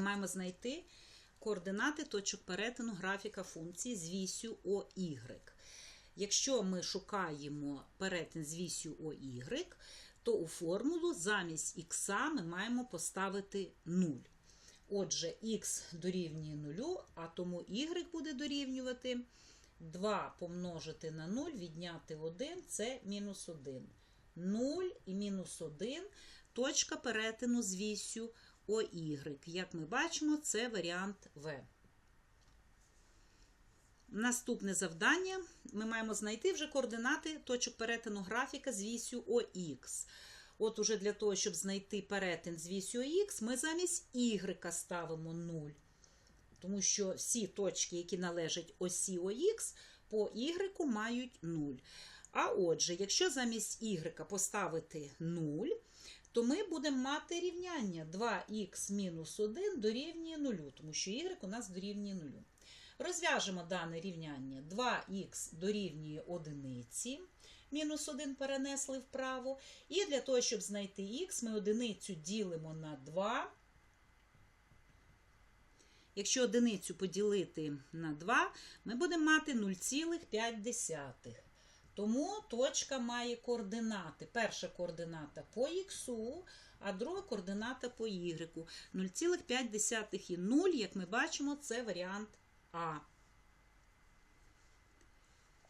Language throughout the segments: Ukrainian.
маємо знайти координати точок перетину графіка функції з вісю OY. Якщо ми шукаємо перетин з вісю OY, то у формулу замість х ми маємо поставити 0. Отже, х дорівнює 0, а тому y буде дорівнювати 2 помножити на 0, відняти 1 це мінус 1. 0 і мінус 1 точка перетину з вісю OY. Як ми бачимо, це варіант В. Наступне завдання ми маємо знайти вже координати точок перетину графіка з вісю ОХ. От уже для того, щоб знайти перетин з вісю ОХ, ми замість y ставимо 0. Тому що всі точки, які належать осі ОХ, по y мають 0. А отже, якщо замість y поставити 0, то ми будемо мати рівняння 2х мінус 1 дорівнює 0, тому що y у нас дорівнює 0. Розв'яжемо дане рівняння 2х дорівнює 1, мінус 1 перенесли вправо. І для того, щоб знайти х, ми одиницю ділимо на 2. Якщо одиницю поділити на 2, ми будемо мати 0,5. Тому точка має координати. Перша координата по х, а друга координата по y. 0,5 і 0, як ми бачимо, це варіант А.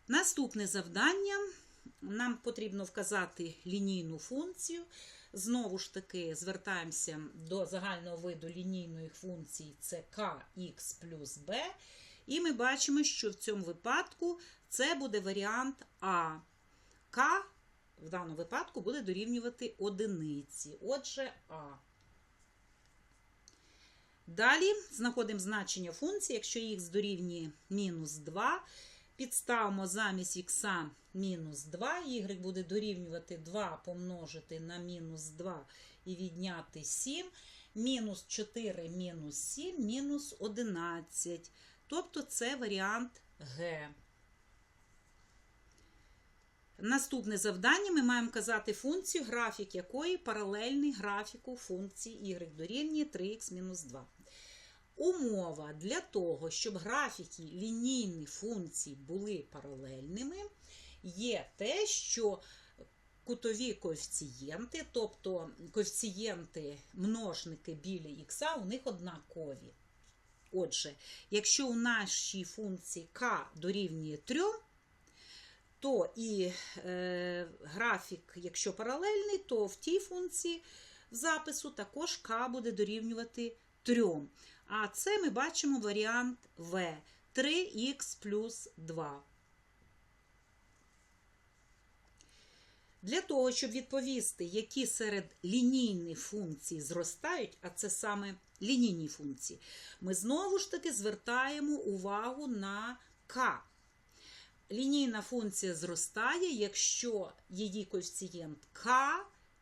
Наступне завдання. Нам потрібно вказати лінійну функцію. Знову ж таки, звертаємося до загального виду лінійної функції це kx плюс b. І ми бачимо, що в цьому випадку це буде варіант А. К в даному випадку буде дорівнювати одиниці. Отже, А. Далі знаходимо значення функції, якщо х дорівнює мінус 2, підставимо замість х мінус 2, y буде дорівнювати 2 помножити на мінус 2 і відняти 7, мінус 4 мінус 7, мінус 11. Тобто це варіант Г. Наступне завдання ми маємо казати функцію, графік якої паралельний графіку функції y дорівнює 3х-2. Умова для того, щоб графіки лінійних функцій були паралельними, є те, що кутові коефіцієнти, тобто коефіцієнти множники біля х, у них однакові. Отже, якщо у нашій функції k дорівнює 3, то і е, графік, якщо паралельний, то в тій функції в запису також k буде дорівнювати 3. А це ми бачимо варіант В 3х плюс 2. Для того, щоб відповісти, які серед лінійних функцій зростають, а це саме лінійні функції, ми знову ж таки звертаємо увагу на k. Лінійна функція зростає, якщо її коефіцієнт k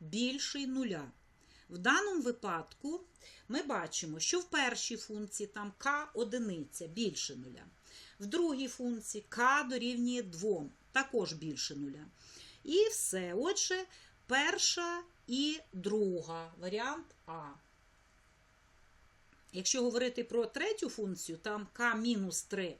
більший нуля. В даному випадку ми бачимо, що в першій функції там k одиниця більше нуля. В другій функції k дорівнює 2, також більше нуля. І все. Отже, перша і друга варіант А. Якщо говорити про третю функцію, там k-3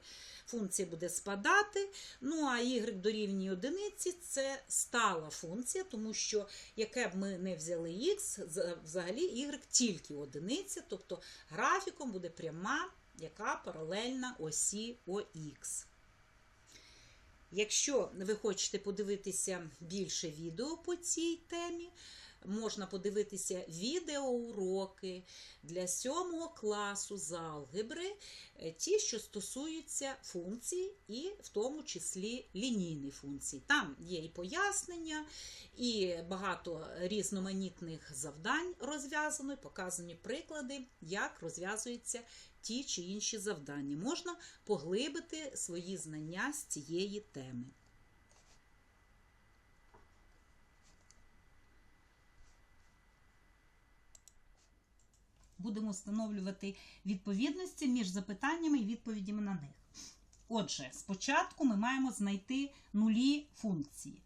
функція буде спадати. Ну, а y дорівнює одиниці це стала функція, тому що яке б ми не взяли x, взагалі y тільки одиниця, тобто графіком буде пряма, яка паралельна осі ОХ. Якщо ви хочете подивитися більше відео по цій темі, можна подивитися відеоуроки для 7 класу з алгебри, ті, що стосуються функцій, і в тому числі лінійних функцій. Там є і пояснення, і багато різноманітних завдань розв'язано, і показані приклади, як розв'язуються ті чи інші завдання. Можна поглибити свої знання з цієї теми. Будемо встановлювати відповідності між запитаннями і відповідями на них. Отже, спочатку ми маємо знайти нулі функції.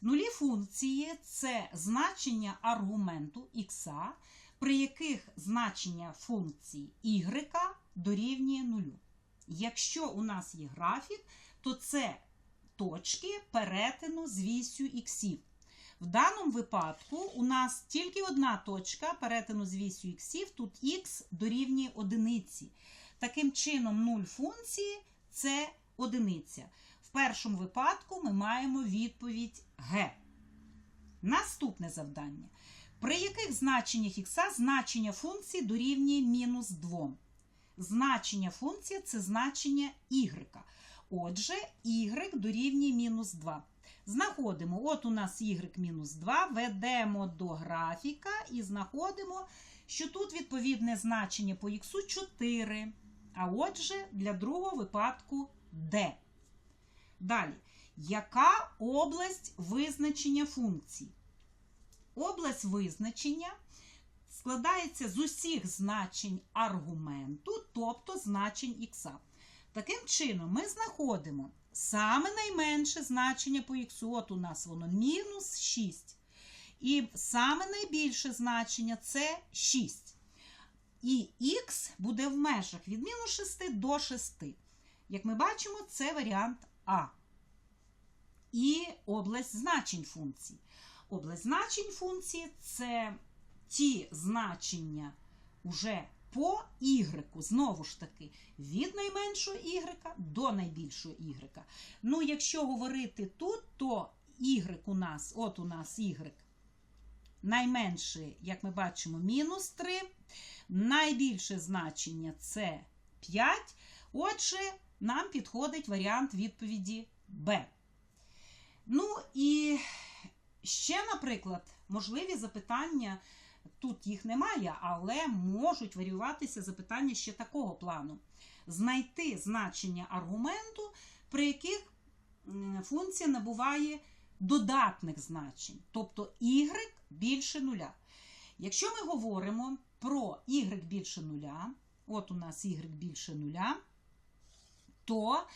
Нулі функції це значення аргументу х при яких значення функції y дорівнює нулю. Якщо у нас є графік, то це точки перетину з вісю іксів. В даному випадку у нас тільки одна точка перетину з вісю іксів, тут х дорівнює одиниці. Таким чином, 0 функції це одиниця. В першому випадку ми маємо відповідь Г. Наступне завдання. При яких значеннях х значення функції дорівнює мінус 2? Значення функції це значення y. Отже, y дорівнює мінус 2. Знаходимо, от у нас y мінус 2, ведемо до графіка і знаходимо, що тут відповідне значення по х 4. А отже, для другого випадку d. Далі. Яка область визначення функцій? Область визначення складається з усіх значень аргументу, тобто значень х. Таким чином, ми знаходимо саме найменше значення по х, от у нас воно мінус 6. І саме найбільше значення це 6. І х буде в межах від мінус 6 до 6. Як ми бачимо, це варіант А. І область значень функцій. Область значень функції це ті значення уже по y, знову ж таки, від найменшого y до найбільшого y. Ну, якщо говорити тут, то y у нас, от у нас y найменше, як ми бачимо, мінус 3. Найбільше значення це 5. Отже, нам підходить варіант відповіді Б. Ну і ще, наприклад, можливі запитання. Тут їх немає, але можуть варіюватися запитання ще такого плану. Знайти значення аргументу, при яких функція набуває додатних значень, тобто y більше нуля. Якщо ми говоримо про y більше нуля, от у нас y більше нуля, то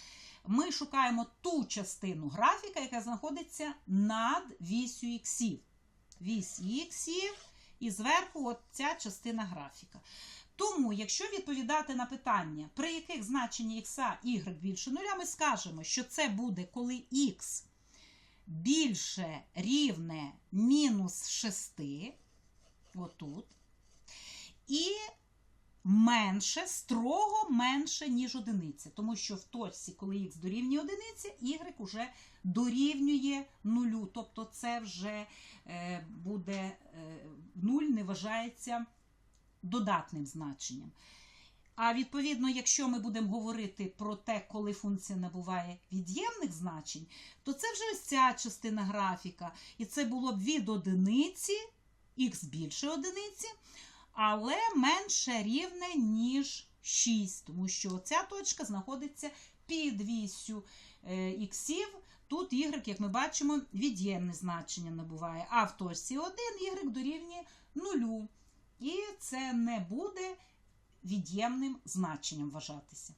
ми шукаємо ту частину графіка, яка знаходиться над вісю іксів. Вісь іксів і зверху от ця частина графіка. Тому, якщо відповідати на питання, при яких значенні х y більше нуля, ми скажемо, що це буде, коли х більше рівне мінус 6, отут, і менше, строго менше, ніж одиниця. Тому що в точці, коли х дорівнює одиниці, y уже дорівнює нулю. Тобто це вже е, буде е, нуль не вважається додатним значенням. А відповідно, якщо ми будемо говорити про те, коли функція набуває від'ємних значень, то це вже ось ця частина графіка. І це було б від одиниці, х більше одиниці, але менше рівне, ніж 6, тому що ця точка знаходиться під вісю е, іксів. Тут y, як ми бачимо, від'ємне значення набуває. А в точці 1 y дорівнює 0. І це не буде від'ємним значенням вважатися.